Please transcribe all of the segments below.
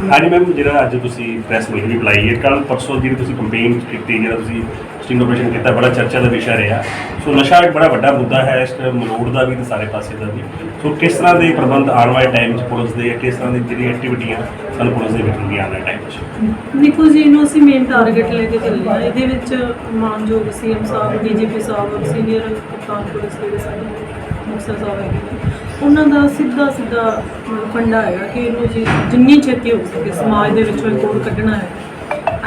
ਹਾਂਜੀ ਮੈਮ ਜਿਹੜਾ ਅੱਜ ਤੁਸੀਂ ਪ੍ਰੈਸ ਮੀਟ ਵੀ ਬੁਲਾਈ ਹੈ ਕੱਲ ਪਰਸੋਂ ਜਿਹੜੀ ਤੁਸੀਂ ਕੰਪੇਨ ਕੀਤੀ ਜਿਹੜਾ ਤੁਸੀਂ ਸਟਿੰਗ ਆਪਰੇਸ਼ਨ ਕੀਤਾ, ਬੜਾ ਚਰਚਾ ਦਾ ਵਿਸ਼ਾ ਰਿਹਾ। ਸੋ ਨਸ਼ਾ ਇੱਕ ਬੜਾ ਵੱਡਾ ਮੁੱਦਾ ਹੈ, ਇਸ ਮਲੋੜ ਦਾ ਵੀ ਤੇ ਸਾਰੇ ਪਾਸੇ ਦਾ ਵੀ। ਸੋ ਕਿਸ ਤਰ੍ਹਾਂ ਦੇ ਪ੍ਰਬੰਧ ਆਉਣ ਵਾਲੇ ਟਾਈਮ 'ਚ ਪੁਲਿਸ ਦੇ, ਕਿਸ ਤਰ੍ਹਾਂ ਦੀ ਜਿਹੜੀ ਐਕਟੀਵਿਟੀਆਂ ਸਾਨੂੰ ਪੁਲਿਸ ਦੇ ਮਿਲਣਗੀਆਂ ਆਉਣ ਵਾਲੇ ਟਾਈਮ 'ਚ ਦੇਖੋ ਜੀ, ਇਹਨੂੰ ਅਸੀਂ ਮੇਨ ਟਾਰਗੇਟ ਲੈ ਕੇ ਚੱਲੇ ਹਾਂ। ਇਹਦੇ ਵਿੱਚ ਮਾਨਯੋਗ ਸੀਐਮ ਸਾਹਿਬ ਡੀਜੀਪੀ ਸਾਹਿਬ ਸੀਨੀਅਰ ਕਪਤਾਨ ਪੁਲਿਸ ਦੇ ਸਾਡੇ ਮੁਖਤਰ ਸਾਹਿਬ ਹੈਗੇ ਨੇ, ਉਹਨਾਂ ਦਾ ਸਿੱਧਾ ਸਿੱਧਾ ਫੰਡਾ ਹੈਗਾ ਕਿ ਇਹਨੂੰ ਜੀ ਜਿੰਨੀ ਛੇਤੀ ਹੋ ਸਕੇ ਸਮਾਜ ਦੇ ਵਿੱਚੋਂ ਇਹ ਕੋਡ ਕੱਢਣਾ ਹੈ।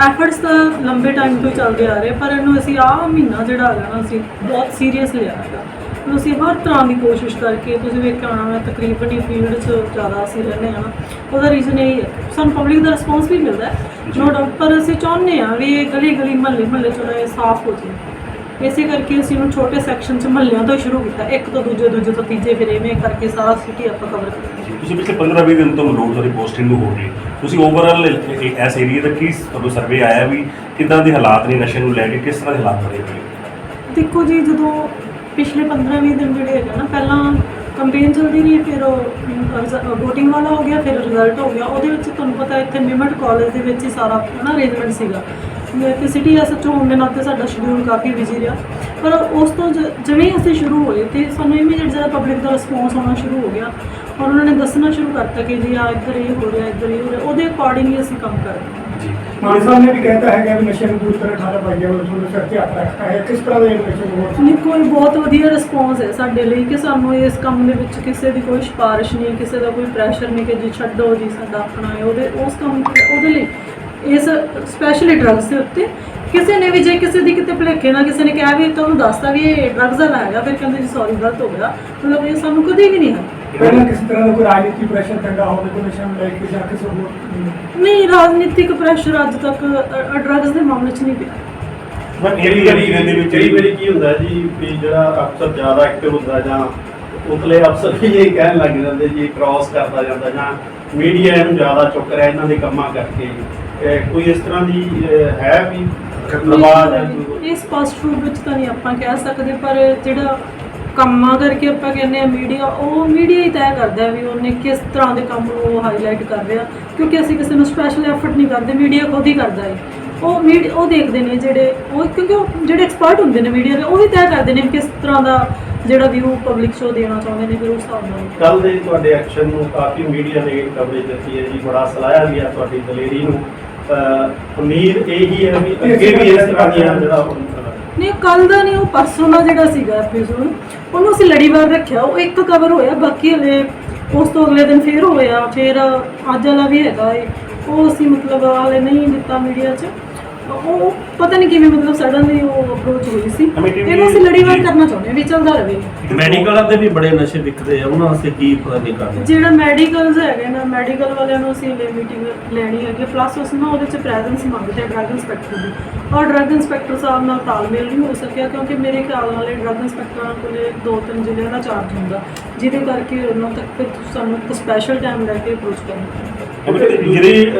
ਐਫਰਟਸ ਤਾਂ ਲੰਬੇ ਟਾਈਮ ਤੋਂ ਚੱਲਦੇ ਆ ਰਹੇ ਪਰ ਇਹਨੂੰ ਅਸੀਂ ਆਹ ਮਹੀਨਾ ਜਿਹੜਾ ਹੈਗਾ ਨਾ ਅਸੀਂ ਬਹੁਤ ਸੀਰੀਅਸ ਲਿਆ ਹੈਗਾ। ਹੁਣ ਅਸੀਂ ਹਰ ਤਰ੍ਹਾਂ ਦੀ ਕੋਸ਼ਿਸ਼ ਕਰਕੇ ਤੁਸੀਂ ਵੇਖਿਆ ਹੋਣਾ ਮੈਂ ਤਕਰੀਬਨ ਹੀ ਫੀਲਡ 'ਚ ਜ਼ਿਆਦਾ ਅਸੀਂ ਰਹਿੰਦੇ ਹਾਂ ਨਾ ਉਹਦਾ ਰੀਜ਼ਨ ਇਹ ਹੀ। ਹੈ ਸਾਨੂੰ ਪਬਲਿਕ ਦਾ ਰਿਸਪੌਂਸ ਵੀ ਮਿਲਦਾ ਹੈ ਨੋ ਡਾਊਟ ਪਰ ਅਸੀਂ ਚਾਹੁੰਦੇ ਹਾਂ ਵੀ ਇਹ ਗਲੀ ਗਲੀ ਮਹੱਲੇ ਮਹੱਲੇ ਚੋਂ ਇਹ ਸਾਫ਼ ਹੋ ਜਾਵੇ। ਇਸੇ ਕਰਕੇ ਅਸੀਂ ਉਹਨੂੰ ਛੋਟੇ ਸੈਕਸ਼ਨ 'ਚ ਮਹੱਲਿਆਂ ਤੋਂ ਹੀ ਸ਼ੁਰੂ ਕੀਤਾ। ਇੱਕ ਤੋਂ ਦੂਜੇ ਦੂਜੇ ਤੋਂ ਤੀਜੇ ਫਿਰ ਐਵੇਂ ਕਰਕੇ ਸਾਰਾ ਸਿਟੀ ਆਪਾਂ ਕਵਰ ਕਰਾਂਗੇ ਤੁਸੀਂ ਪਿਛਲੇ 15-20 ਦਿਨ ਤੋਂ ਮਲੋੜ ਤੁਹਾਡੀ ਪੋਸਟਿੰਗ ਹੋ ਰਹੀ ਤੁਸੀਂ ਓਵਰਆਲ ਇਸ ਏਰੀਆ ਦਾ ਕੀ ਤੁਹਾਨੂੰ ਸਰਵੇ ਆਇਆ ਵੀ ਕਿੱਦਾਂ ਦੇ ਹਾਲਾਤ ਨੇ ਨਸ਼ੇ ਨੂੰ ਲੈ ਕੇ ਕਿਸ ਤਰ੍ਹਾਂ ਦੇ ਹਾਲਾਤ ਬਣੇ ਹੋਏ ਨੇ? ਦੇਖੋ ਜੀ ਜਦੋਂ ਪਿਛਲੇ 15-20 ਦਿਨ ਜਿਹੜੇ ਹੈਗੇ ਨਾ ਪਹਿਲਾਂ ਕੰਪੇਨ ਚੱਲਦੀ ਰਹੀ ਫਿਰ ਉਹ VOTING ਵਾਲਾ ਹੋ ਗਿਆ ਫਿਰ ਰਿਜ਼ਲਟ ਹੋ ਗਿਆ। ਉਹਦੇ ਵਿੱਚ ਤੁਹਾਨੂੰ ਪਤਾ ਇੱਥੇ ਮਿਮਟ ਕਾਲਜ ਦੇ ਵਿੱਚ ਹੀ ਸਾਰਾ ਨਾ ਅਰੇਂਜਮੈਂਟ ਸੀਗਾ। ਮੈਂ ਕਿ ਸਿਟੀ ਐਸਐਚਓ ਹੋਣ ਦੇ ਨਾਤੇ ਸਾਡਾ ਸ਼ਡਿਊਲ ਕਾਫੀ ਬਿਜ਼ੀ ਰਿਹਾ। ਪਰ ਉਸ ਤੋਂ ਜਿਵੇਂ ਹੀ ਅਸੀਂ ਸ਼ੁਰੂ ਹੋਏ ਤੇ ਸਾਨੂੰ ਇਮੀਡੀਏਟ ਜਿਹੜਾ ਪਬਲਿਕ ਦਾ ਰਿਸਪੌਂਸ ਆਉਣਾ ਸ਼ੁਰੂ ਹੋ ਗਿਆ ਔਰ ਉਹਨਾਂ ਨੇ ਦੱਸਣਾ ਸ਼ੁਰੂ ਕਰਤਾ ਕਿ ਜੀ ਆ ਇੱਧਰ ਇਹ ਹੋ ਰਿਹਾ ਇੱਧਰ ਇਹ ਹੋ ਰਿਹਾ ਉਹਦੇ ਅਕੋਰਡਿੰਗ ਹੀ ਅਸੀਂ ਕੰਮ ਕਰ ਰਹੇ ਹਾਂ। ਜੀ। ਮਾਨ ਸਾਹਿਬ ਨੇ ਵੀ ਕਹਿਤਾ ਹੈਗਾ ਵੀ ਨਸ਼ੇ ਨੂੰ ਪੂਰੀ ਤਰ੍ਹਾਂ ਠਾਲਾ ਪਾਈਆ ਵੱਲੋਂ ਤੁਹਾਨੂੰ ਸਿਰ ਤੇ ਹੱਥ ਰੱਖਤਾ ਹੈ। ਕਿਸ ਤਰ੍ਹਾਂ ਦੇ ਨਸ਼ੇ ਨੂੰ ਹੋਰ ਨਹੀਂ ਕੋਈ ਬਹੁਤ ਵਧੀਆ ਰਿਸਪੌਂਸ ਹੈ ਸਾਡੇ ਲਈ ਕਿ ਸਾਨੂੰ ਇਸ ਕੰਮ ਦੇ ਵਿੱਚ ਕਿਸੇ ਦੀ ਕੋਈ ਸਿਫਾਰਿਸ਼ ਨਹੀਂ ਕਿਸੇ ਦਾ ਕੋਈ ਪ੍ਰੈਸ਼ਰ ਨਹੀਂ ਕਿ ਜੀ ਛੱਡੋ ਜੀ ਸਾਡਾ ਆਪਣਾ ਹੈ ਉਹਦੇ ਉਸ ਕੰਮ ਉਹਦੇ ਲਈ ਇਸ ਸਪੈਸ਼ਲੀ ਡਰੱਗਸ ਦੇ ਉੱਤੇ। ਕਿਸੇ ਨੇ ਵੀ ਜੇ ਕਿਸੇ ਦੀ ਕਿਤੇ ਭੁਲੇਖੇ ਨਾਲ ਕਿਸੇ ਨੇ ਕਿਹਾ ਵੀ ਤੁਹਾਨੂੰ ਦੱਸਤਾ ਵੀ ਇਹ ਡਰੱਗਸ ਦਾ ਲਾਇਆ ਫਿਰ ਕਹਿੰਦੇ ਜੀ ਸੌਰੀ ਗਲਤ ਹੋ ਗਿਆ। ਮਤਲਬ ਇਹ ਸਾਨੂੰ ਕਦੇ ਵੀ ਨਹੀਂ ਹੈ ਪਹਿਲਾਂ ਕਿਸੇ ਤਰ੍ਹਾਂ ਦਾ ਕੋਈ ਰਾਜਨੀਤੀ ਪ੍ਰੈਸ਼ਰ ਚੰਗਾ ਹੋਵੇ ਕੋਈ ਨਸ਼ੇ ਲੈ ਕੇ ਜਾਂ ਕਿਸੇ ਹੋਰ ਨਹੀਂ ਰਾਜਨੀਤਿਕ ਪ੍ਰੈਸ਼ਰ ਅੱਜ ਤੱਕ ਡਰੱਗਸ ਦੇ ਮਾਮਲੇ 'ਚ ਨਹੀਂ ਪਿਆ। ਪਰ ਇਹ ਵਾਰੀ ਦੇ ਵਿੱਚ। ਕਈ ਵਾਰੀ ਕੀ ਹੁੰਦਾ ਜੀ ਵੀ ਜਿਹੜਾ ਅਫਸਰ ਜ਼ਿਆਦਾ ਐਕਟਿਵ ਹੁੰਦਾ ਜਾਂ ਉਤਲੇ ਅਫਸਰ ਵੀ ਇਹ ਕਹਿਣ ਲੱਗ ਜਾਂਦੇ ਜੀ ਕ੍ਰਾਸ ਕਰਦਾ ਜਾਂਦਾ ਜਾਂ ਮੀਡੀਆ ਇਹਨੂੰ ਜ਼ਿਆਦਾ ਚੁੱਕ ਰਿਹਾ ਇਹਨਾਂ ਦੇ ਕੰਮਾਂ ਕਰਕੇ। ਕੋਈ ਇਸ ਤਰ੍ਹਾਂ ਦੀ ਹੈ ਵੀ ਆਵਾਜ਼ ਹੈ? ਇਹ ਸਪਸ਼ਟ ਰੂਪ ਵਿੱਚ ਤਾਂ ਨਹੀਂ ਆਪਾਂ ਕਹਿ ਸਕਦੇ ਪਰ ਜਿਹੜਾ ਕੰਮਾਂ ਕਰਕੇ ਆਪਾਂ ਕਹਿੰਦੇ ਆ ਮੀਡੀਆ ਉਹ ਮੀਡੀਆ ਹੀ ਤੈਅ ਕਰਦਾ ਵੀ ਉਹਨੇ ਕਿਸ ਤਰ੍ਹਾਂ ਦੇ ਕੰਮ ਨੂੰ ਉਹ ਹਾਈਲਾਈਟ ਕਰ ਰਿਹਾ। ਕਿਉਂਕਿ ਅਸੀਂ ਕਿਸੇ ਨੂੰ ਸਪੈਸ਼ਲ ਐਫਰਟ ਨਹੀਂ ਕਰਦੇ ਮੀਡੀਆ ਖੁਦ ਹੀ ਕਰਦਾ ਹੈ। ਉਹ ਮੀਡੀਆ ਉਹ ਦੇਖਦੇ ਨੇ ਜਿਹੜੇ ਉਹ ਕਿਉਂਕਿ ਉਹ ਜਿਹੜੇ ਐਕਸਪਰਟ ਹੁੰਦੇ ਨੇ ਮੀਡੀਆ ਦੇ ਉਹ ਵੀ ਤੈਅ ਕਰਦੇ ਨੇ ਕਿਸ ਤਰ੍ਹਾਂ ਦਾ ਜਿਹੜਾ ਵਿਊ ਪਬਲਿਕ ਸ਼ੋ ਦੇਣਾ ਚਾਹੁੰਦੇ ਨੇ ਫਿਰ ਉਸ ਹਿਸਾਬ ਨਾਲ। ਕੱਲ ਦੇ ਤੁਹਾਡੇ ਐਕਸ਼ਨ ਨੂੰ ਕਾਫੀ ਮੀਡੀਆ ਨੇ ਕਵਰੇਜ ਦਿੱਤੀ ਹੈ ਜੀ ਬੜਾ ਸਲਾਹਿਆ ਗਿਆ ਤੁਹਾਡੀ ਦਲੇਰੀ ਨੂੰ। ਉਮੀਦ ਇਹੀ ਹੈ ਵੀ ਅੱਗੇ ਵੀ ਇਸ ਤਰ੍ਹਾਂ ਦੀਆਂ ਜਿਹੜਾ ਹੁਣ, ਨਹੀਂ ਕੱਲ ਦਾ ਨਹੀਂ ਉਹ ਪਰਸੋਂ ਦਾ ਜਿਹੜਾ ਸੀਗਾ ਐਪੀਸੋਡ ਉਹਨੂੰ ਅਸੀਂ ਲੜੀਵਾਰ ਰੱਖਿਆ ਉਹ ਇੱਕ ਕਵਰ ਹੋਇਆ ਬਾਕੀ ਹਲੇ ਉਸ ਤੋਂ ਅਗਲੇ ਦਿਨ ਫੇਰ ਹੋਇਆ ਫਿਰ ਅੱਜ ਵਾਲਾ ਵੀ ਹੈਗਾ ਏ। ਉਹ ਅਸੀਂ ਮਤਲਬ ਹਾਲੇ ਨਹੀਂ ਦਿੱਤਾ ਮੀਡੀਆ 'ਚ। ਉਹ ਪਤਾ ਨਹੀਂ ਕਿਵੇਂ ਮਤਲਬ ਸਡਨਲੀ ਉਹ ਅਪਰੋਚ ਹੋਈ ਸੀ। Committee ਵੀ- ਇਹਨੂੰ ਅਸੀਂ ਲੜੀਵਾਰ। ਕਰਨਾ ਚਾਹੁੰਦੇ ਹਾਂ ਵੀ ਚੱਲਦਾ ਰਹੇ। ਮੈਡੀਕਲਾਂ ਦੇ ਵੀ ਬੜੇ ਨਸ਼ੇ ਵਿਕਦੇ ਆ ਉਹਨਾਂ ਵਾਸਤੇ ਕੀ ਪਤਾ ਨਹੀਂ ਕਰਦੇ। ਜਿਹੜਾ ਮੈਡੀਕਲਸ ਹੈਗੇ ਨਾ ਮੈਡੀਕਲ ਵਾਲਿਆਂ ਨੂੰ ਅਸੀਂ ਲੈ ਮੀਟਿੰਗ ਲੈਣੀ ਹੈਗੀ ਪਲੱਸ ਉਸ ਨੂੰ ਉਹਦੇ ਚ ਪ੍ਰੈਜ਼ੈਂਸ ਮੰਗਦੇ ਆ ਡਰੱਗ ਇੰਸਪੈਕਟਰ ਦੀ। ਔਰ ਡਰੱਗ ਇੰਸਪੈਕਟਰ ਸਾਹਿਬ ਨਾਲ ਤਾਲਮੇਲ ਨਹੀਂ ਹੋ ਸਕਿਆ ਕਿਉਂਕਿ ਮੇਰੇ ਖਿਆਲ ਨਾਲ ਇਹ ਡਰੱਗ ਇੰਸਪੈਕਟਰਾਂ ਕੋਲੇ ਦੋ ਤਿੰਨ ਜ਼ਿਲ੍ਹਿਆਂ ਦਾ ਚਾਰਜ ਹੁੰਦਾ। ਜਿਹਦੇ ਕਰਕੇ ਉਹਨਾਂ ਤੱਕ ਫਿਰ ਸਾਨੂੰ ਇੱਕ ਸਪੈਸ਼ਲ ਟਾਈਮ ਲੈ ਕੇ ਅਪਰੋਚ ਕਰਨਾ ਪੈਂਦਾ। ਕਿਉਂਕਿ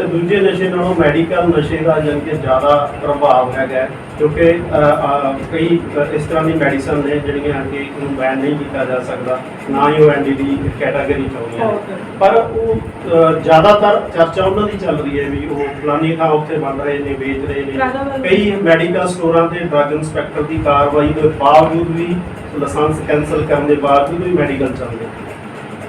ਦੂਜੇ ਨਸ਼ੇ ਨਾਲੋਂ ਮੈਡੀਕਲ ਨਸ਼ੇ ਦਾ ਜਾਣੀ ਕਿ ਜ਼ਿਆਦਾ ਪ੍ਰਭਾਵ ਹੈਗਾ ਕਿਉਂਕਿ ਕਈ ਇਸ ਤਰ੍ਹਾਂ ਦੀ ਮੈਡੀਸਨ ਨੇ ਜਿਹੜੀਆਂ ਕਿ ਇਹਨੂੰ ਬੈਨ ਨਹੀਂ ਕੀਤਾ ਜਾ ਸਕਦਾ ਨਾ ਹੀ ਉਹ ਐਨਡੀਡੀ ਕੈਟਾਗਰੀ ਚ ਆਉਂਦੀਆਂ ਨੇ। ਪਰ ਉਹ ਜ਼ਿਆਦਾਤਰ ਚਰਚਾ ਉਹਨਾਂ ਦੀ ਚੱਲ ਰਹੀ ਹੈ ਵੀ ਉਹ ਫਲਾਨੀ ਥਾਂ ਉੱਥੇ ਬਣ ਰਹੇ ਨੇ ਵੇਚ ਰਹੇ ਨੇ। ਕਈ ਮੈਡੀਕਲ ਸਟੋਰਾਂ ਤੇ ਡਰੱਗ ਇੰਸਪੈਕਟਰ ਦੀ ਕਾਰਵਾਈ ਦੇ ਬਾਵਜੂਦ ਵੀ ਲਾਇਸੈਂਸ ਕੈਂਸਲ ਕਰਨ ਦੇ ਬਾਵਜੂਦ ਵੀ ਮੈਡੀਕਲ ਚੱਲਦੇ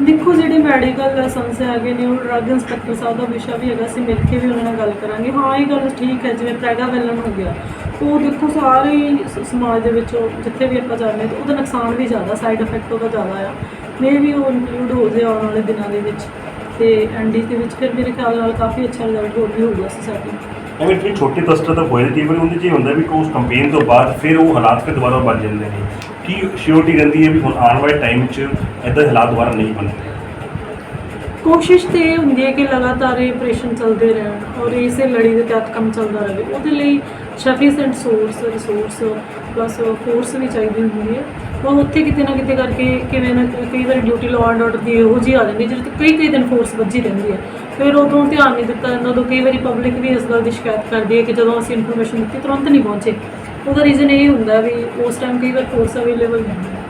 ਦੇਖੋ, ਜਿਹੜੇ ਮੈਡੀਕਲ ਲਾਇਸੈਂਸ ਹੈਗੇ ਨੇ, ਉਹ ਡਰੱਗ ਇੰਸਪੈਕਟਰ ਸਾਹਿਬ ਦਾ ਵਿਸ਼ਾ ਵੀ ਹੈਗਾ, ਅਸੀਂ ਮਿਲ ਕੇ ਵੀ ਉਹਨਾਂ ਨਾਲ ਗੱਲ ਕਰਾਂਗੇ। ਹਾਂ, ਇਹ ਗੱਲ ਠੀਕ ਹੈ, ਜਿਵੇਂ ਪ੍ਰੈਗਾਵੈਲਨ ਹੋ ਗਿਆ, ਉਹ ਦੇਖੋ, ਸਾਰੇ ਹੀ ਸਮਾਜ ਦੇ ਵਿੱਚ ਜਿੱਥੇ ਵੀ ਆਪਾਂ ਜਾਂਦੇ ਤਾਂ ਉਹਦਾ ਨੁਕਸਾਨ ਵੀ ਜ਼ਿਆਦਾ ਸਾਈਡ ਇਫੈਕਟ ਉਹਦਾ ਜ਼ਿਆਦਾ ਆ। ਮੇ ਵੀ ਉਹ ਇਨਕਲੂਡ ਹੋ ਜਾਏ ਆਉਣ ਵਾਲੇ ਦਿਨਾਂ ਦੇ ਵਿੱਚ, ਤੇ ਐਨਡੀ ਦੇ ਵਿੱਚ ਫਿਰ ਮੇਰੇ ਖਿਆਲ ਨਾਲ ਕਾਫੀ ਅੱਛਾ ਰਿਜ਼ਲਟ ਹੋ ਵੀ ਹੋਊਗਾ ਸੋਸਾਇਟੀ ਐਵੇਂ ਕਿ ਛੋਟੇ ਕਲਸਟਰ ਤਾਂ ਹੋਏ ਕਈ ਵਾਰੀ ਉਹਦੇ 'ਚ ਹੁੰਦਾ ਵੀ ਕਿ ਕੰਪੇਨ ਤੋਂ ਬਾਅਦ ਫਿਰ ਉਹ ਹਾਲਾਤ ਫਿਰ ਦੁਬਾਰਾ ਬਣ ਜਾਂਦੇ ਨੇ। ਕੀ ਸ਼ਿਓਰਟੀ ਰਹਿੰਦੀ ਹੈ ਵੀ ਹੁਣ ਆਉਣ ਵਾਲੇ ਟਾਈਮ 'ਚ ਇਦਾਂ ਹਾਲਾਤ ਦੁਬਾਰਾ ਨਹੀਂ ਬਣਨਗੇ ਕੋਸ਼ਿਸ਼ ਤੇ ਇਹ ਹੁੰਦੀ ਹੈ ਕਿ ਲਗਾਤਾਰ ਇਹ ਆਪਰੇਸ਼ਨ ਚੱਲਦੇ ਰਹਿਣ ਔਰ ਇਸੇ ਲੜੀ ਦੇ ਤਹਿਤ ਕੰਮ ਚੱਲਦਾ ਰਹੇ। ਉਹਦੇ ਲਈ sufficient source resource plus force ਵੀ ਚਾਹੀਦੀ ਹੁੰਦੀ ਹੈ। ਉਹ ਉੱਥੇ ਕਿਤੇ ਨਾ ਕਿਤੇ ਕਰਕੇ ਕਿਵੇਂ ਨਾ ਕਈ ਵਾਰੀ ਡਿਊਟੀ ਲਾਅ ਐਂਡ ਆਰਡਰ ਦੀ ਇਹੋ ਜਿਹੀ ਆ ਜਾਂਦੀ ਜਿਹਦੇ ਤੇ ਕਈ ਕਈ ਦਿਨ ਫੋਰਸ ਵੱਜੀ ਰਹਿੰਦੀ ਹੈ। ਫਿਰ ਉਦੋਂ ਧਿਆਨ ਨਹੀਂ ਦਿੱਤਾ ਇਹਨਾਂ ਤੋਂ ਕਈ ਵਾਰੀ ਪਬਲਿਕ ਵੀ ਇਸ ਗੱਲ ਦੀ ਸ਼ਿਕਾਇਤ ਕਰਦੀ ਹੈ ਕਿ ਜਦੋਂ ਅਸੀਂ ਇਨਫੋਰਮੇਸ਼ਨ ਦਿੱਤੀ, ਤੁਰੰਤ ਨਹੀਂ ਪਹੁੰਚੇ। ਉਹਦਾ ਰੀਜ਼ਨ ਇਹ ਹੁੰਦਾ ਵੀ ਉਸ ਟਾਈਮ ਕਈ ਵਾਰ ਫੋਰਸ ਅਵੇਲੇਬਲ ਨਹੀਂ ਹੁੰਦਾ।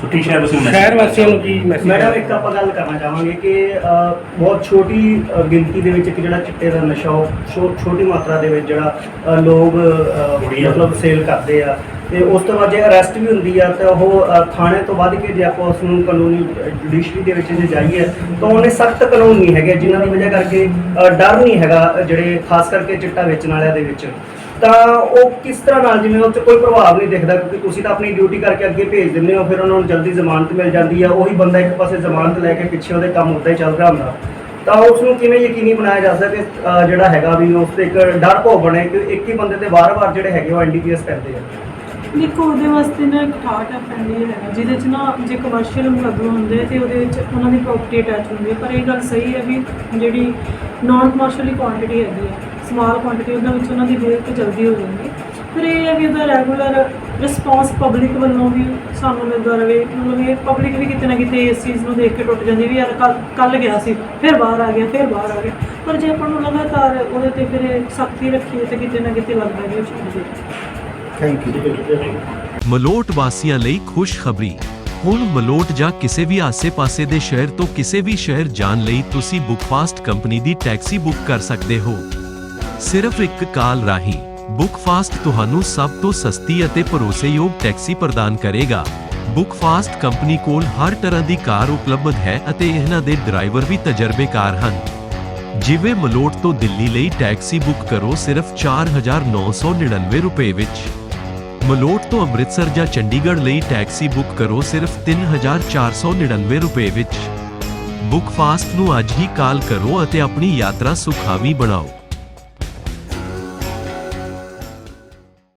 ਸੋ ਕੀ ਸ਼ਹਿਰ ਵਾਸੀਆਂ ਨੂੰ ਸ਼ਹਿਰ ਵਾਸੀਆਂ ਨੂੰ ਕੀ ਮੈਸੇਜ ਮੈਡਮ ਇੱਕ ਆਪਾਂ ਗੱਲ ਕਰਨਾ ਚਾਹਾਂਗੇ ਕਿ ਅ, ਬਹੁਤ ਛੋਟੀ ਅ, ਗਿਣਤੀ ਦੇ ਵਿੱਚ ਇੱਕ ਜਿਹੜਾ ਚਿੱਟੇ ਦਾ ਨਸ਼ਾ ਉਹ ਛੋ- ਛੋਟੀ ਮਾਤਰਾ ਦੇ ਵਿੱਚ ਜਿਹੜਾ ਅ, ਲੋਕ ਅ, ਮਤਲਬ ਸੇਲ ਕਰਦੇ ਆ। ਤੇ ਉਸ ਤੋਂ ਬਾਅਦ ਜੇ ਅਰੈਸਟ ਵੀ ਹੁੰਦੀ ਆ ਤਾਂ ਉਹ ਅ, ਥਾਣੇ ਤੋਂ ਵੱਧ ਕੇ ਜੇ ਆਪਾਂ ਉਸ ਨੂੰ ਕਾਨੂੰਨੀ ਜੁਡੀਸ਼ਰੀ ਦੇ ਵਿੱਚ ਜੇ ਜਾਈਏ ਤਾਂ ਉਹਨੇ ਸਖਤ ਕਾਨੂੰਨ ਨਹੀਂ ਹੈਗੇ ਜਿਨ੍ਹਾਂ ਦੀ ਵਜ੍ਹਾ ਕਰਕੇ ਅ, ਡਰ ਨਹੀਂ ਹੈਗਾ ਅ, ਜਿਹੜੇ ਖਾਸ ਕਰਕੇ ਚਿੱਟਾ ਵੇਚਣ ਵਾਲਿਆਂ ਦੇ ਵਿੱਚ। ਤਾਂ ਉਹ ਕਿਸ ਤਰ੍ਹਾਂ ਨਾਲ ਜਿਵੇਂ ਉਹ 'ਚ ਕੋਈ ਪ੍ਰਭਾਵ ਨਹੀਂ ਦਿਖਦਾ ਕਿਉਂਕਿ ਤੁਸੀਂ ਤਾਂ ਆਪਣੀ ਡਿਊਟੀ ਕਰਕੇ ਅੱਗੇ ਭੇਜ ਦਿੰਦੇ ਹੋ ਫਿਰ ਉਹਨਾਂ ਨੂੰ ਜਲਦੀ ਜ਼ਮਾਨਤ ਮਿਲ ਜਾਂਦੀ ਆ। ਉਹੀ ਬੰਦਾ ਇੱਕ ਪਾਸੇ ਜ਼ਮਾਨਤ ਲੈ ਕੇ ਪਿੱਛੇ ਉਹਦੇ ਕੰਮ ਉੱਦਾਂ ਹੀ ਚੱਲ ਰਿਹਾ ਹੁੰਦਾ। ਤਾਂ ਉਸ ਨੂੰ ਕਿਵੇਂ ਯਕੀਨੀ ਬਣਾਇਆ ਜਾ ਸਕਦਾ ਕਿ ਅਹ, ਜਿਹੜਾ ਹੈਗਾ ਵੀ ਉਸ ਤੇ ਇੱਕ ਡਰ ਭੋ ਬਣੇ ਕਿ ਇੱਕ ਹੀ ਬੰਦੇ ਤੇ ਵਾਰ-ਵਾਰ ਜਿਹੜੇ ਹੈਗੇ ਉਹ ਐਨਡੀਪੀਐਸ ਕਰਦੇ ਆ? ਦੇਖੋ ਉਹਦੇ ਵਾਸਤੇ ਨਾ ਇੱਕ ਠਾਟ ਹੈ ਹੈਗਾ ਜਿਹਦੇ ਚ ਨਾ ਜੇ ਕਮਰਸ਼ੀਅਲ ਮੁਕੱਦਮੇ ਹੁੰਦੇ ਤੇ ਉਹਦੇ ਵਿੱਚ ਉਹਨਾਂ ਦੀ ਪ੍ਰੋਪਰਟੀ ਅਟੈਚ ਹੁੰਦੀ ਹੈ ਪਰ ਇਹ ਗੱਲ ਸਹੀ ਹੈ ਵੀ ਜਿਹੜੀ ਨਾਨ ਕਮਰਸ਼ੀਅਲੀ ਕੁਆਂਟੀਟੀ ਹੈਗੀ ਹੈ ਸਮਾਲ ਕੁਆਂਟੀਟੀ ਉਹਨਾਂ ਵਿੱਚ ਉਹਨਾਂ ਦੀ ਤੇ ਜਲਦੀ ਹੋ ਜਾਂਦੀ ਫਿਰ ਇਹ ਹੈ ਵੀ ਉਹਦਾ ਰੈਗੂਲਰ ਰਿਸਪੌਂਸ ਪਬਲਿਕ ਵੱਲੋਂ ਵੀ ਸਾਨੂੰ ਮਿਲਦਾ ਰਹੇ ਮਤਲਬ ਇਹ ਪਬਲਿਕ ਵੀ ਕਿਤੇ ਨਾ ਕਿਤੇ ਇਸ ਚੀਜ਼ ਨੂੰ ਦੇਖ ਕੇ ਟੁੱਟ ਜਾਂਦੀ ਵੀ ਯਾਰ ਕੱਲ ਕੱਲ ਗਿਆ ਸੀ ਫਿਰ ਬਾਹਰ ਆ ਗਿਆ ਫਿਰ ਬਾਹਰ ਆ ਗਿਆ। ਪਰ ਜੇ ਆਪਾਂ ਨੂੰ ਲਗਾਤਾਰ ਉਹਦੇ ਤੇ ਫਿਰ ਸਖਤੀ ਰੱਖੀਏ ਤੇ ਕਿਤੇ ਨਾ ਕਿਤੇ ਲੱਗਦਾ ਵੀ ਉਹ ਛੁੱਟ ਜੇ ਮਲੋਟ ਵਾਸੀਆਂ ਲਈ ਖੁਸ਼ਖਬਰੀ ਹੁਣ ਮਲੋਟ ਜਾਂ ਕਿਸੇ ਵੀ ਆਸੇ-ਪਾਸੇ ਦੇ ਸ਼ਹਿਰ ਤੋਂ ਕਿਸੇ ਵੀ ਸ਼ਹਿਰ ਜਾਣ ਲਈ ਤੁਸੀਂ ਬੁੱਕਫਾਸਟ ਕੰਪਨੀ ਦੀ ਟੈਕਸੀ ਬੁੱਕ ਕਰ ਸਕਦੇ ਹੋ। ਸਿਰਫ ਇੱਕ ਕਾਲ ਰਾਹੀਂ ਬੁੱਕਫਾਸਟ ਤੁਹਾਨੂੰ ਸਭ ਤੋਂ ਸਸਤੀ ਅਤੇ ਭਰੋਸੇਯੋਗ ਟੈਕਸੀ ਪ੍ਰਦਾਨ ਕਰੇਗਾ। ਬੁੱਕਫਾਸਟ ਕੰਪਨੀ ਕੋਲ ਹਰ ਤਰ੍ਹਾਂ ਦੀ ਕਾਰ ਉਪਲਬਧ ਹੈ ਅਤੇ ਇਹਨਾਂ ਦੇ ਡਰਾਈਵਰ ਵੀ ਤਜਰਬੇਕਾਰ ਹਨ। ਜਿਵੇਂ ਮਲੋਟ ਤੋਂ ਦਿੱਲੀ ਲਈ ਟੈਕਸੀ ਬੁੱਕ ਕਰੋ ਸਿਰਫ 4999 ਰੁਪਏ ਵਿੱਚ। ਮਲੋਟ ਤੋਂ ਅੰਮ੍ਰਿਤਸਰ ਜਾਂ ਚੰਡੀਗੜ੍ਹ ਲਈ ਟੈਕਸੀ ਬੁੱਕ ਕਰੋ ਸਿਰਫ 3499 ਰੁਪਏ ਵਿੱਚ। ਬੁੱਕ ਫਾਸਟ ਨੂੰ ਅੱਜ ਹੀ ਕਾਲ ਕਰੋ ਅਤੇ ਆਪਣੀ ਯਾਤਰਾ ਸੁਖਾਵੀਂ ਬਣਾਓ।